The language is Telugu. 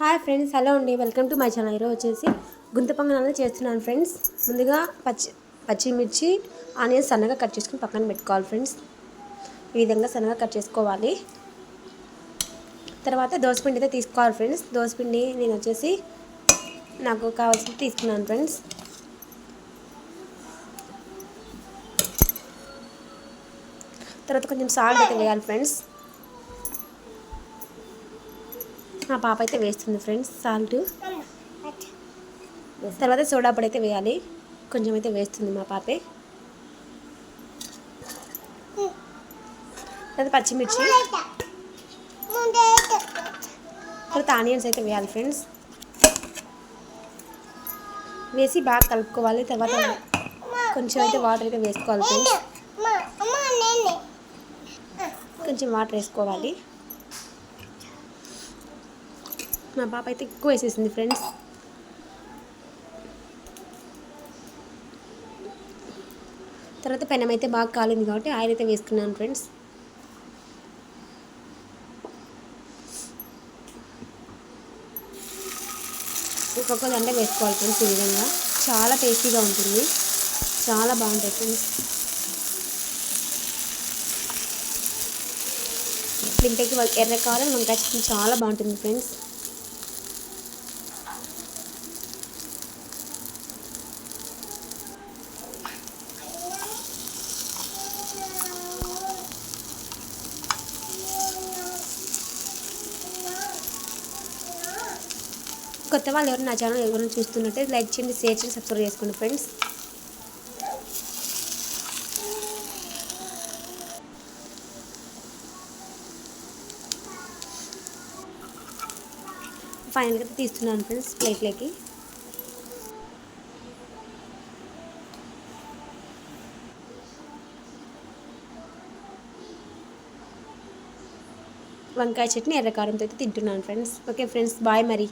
హాయ్ ఫ్రెండ్స్ హలో అండి. Welcome to my channel. ఈరోజు వచ్చేసి గుంత పొంగనాలు చేస్తున్నాను ఫ్రెండ్స్. ముందుగా పచ్చి పచ్చిమిర్చి ఆనియన్స్ సన్నగా కట్ చేసుకుని పక్కన పెట్టుకోవాలి ఫ్రెండ్స్. ఈ విధంగా సన్నగా కట్ చేసుకోవాలి. తర్వాత దోసపిండి అయితే తీసుకోవాలి ఫ్రెండ్స్. దోసపిండి నేను వచ్చేసి నాకు కావాల్సింది తీసుకున్నాను ఫ్రెండ్స్. తర్వాత కొంచెం సాల్ట్ అయితే వేయాలి ఫ్రెండ్స్. మా పాప అయితే వేస్తుంది ఫ్రెండ్స్ సాల్ట్. తర్వాత సోడా పొడి అయితే వేయాలి. కొంచెం అయితే వేస్తుంది మా పాపే. తర్వాత పచ్చిమిర్చి. తర్వాత ఆనియన్స్ అయితే వేయాలి ఫ్రెండ్స్. వేసి బాగా కలుపుకోవాలి. తర్వాత కొంచెం అయితే వాటర్ అయితే వేసుకోవాలి ఫ్రెండ్స్. కొంచెం వాటర్ వేసుకోవాలి. మా పాప అయితే ఎక్కువ వేసేసింది ఫ్రెండ్స్ తర్వాత పెనం అయితే బాగా కాలింది కాబట్టి ఆయిల్ అయితే వేసుకున్నాను ఫ్రెండ్స్ ఒక్కొక్క దండ వేసుకోవాలి ఫ్రెండ్స్ ఈ విధంగా. చాలా టేస్టీగా ఉంటుంది. చాలా బాగుంటాయి ఫ్రెండ్స్ దీంట్లోకి ఎర్ర కారం వంకాయ చట్నీ చాలా బాగుంటుంది ఫ్రెండ్స్ కొత్త వాళ్ళు ఎవరు నా ఛానల్ ఎవరైనా చూస్తున్నట్టే లైక్ చేయండి షేర్ చేయండి సబ్స్క్రైబ్ చేసుకోండి ఫ్రెండ్స్ ఫైనల్గా తీస్తున్నాను ఫ్రెండ్స్ ప్లేట్లోకి వంకాయ చట్నీ ఎర్రకారంతో అయితే తింటున్నాను ఫ్రెండ్స్ ఓకే ఫ్రెండ్స్ బాయ్ మరి.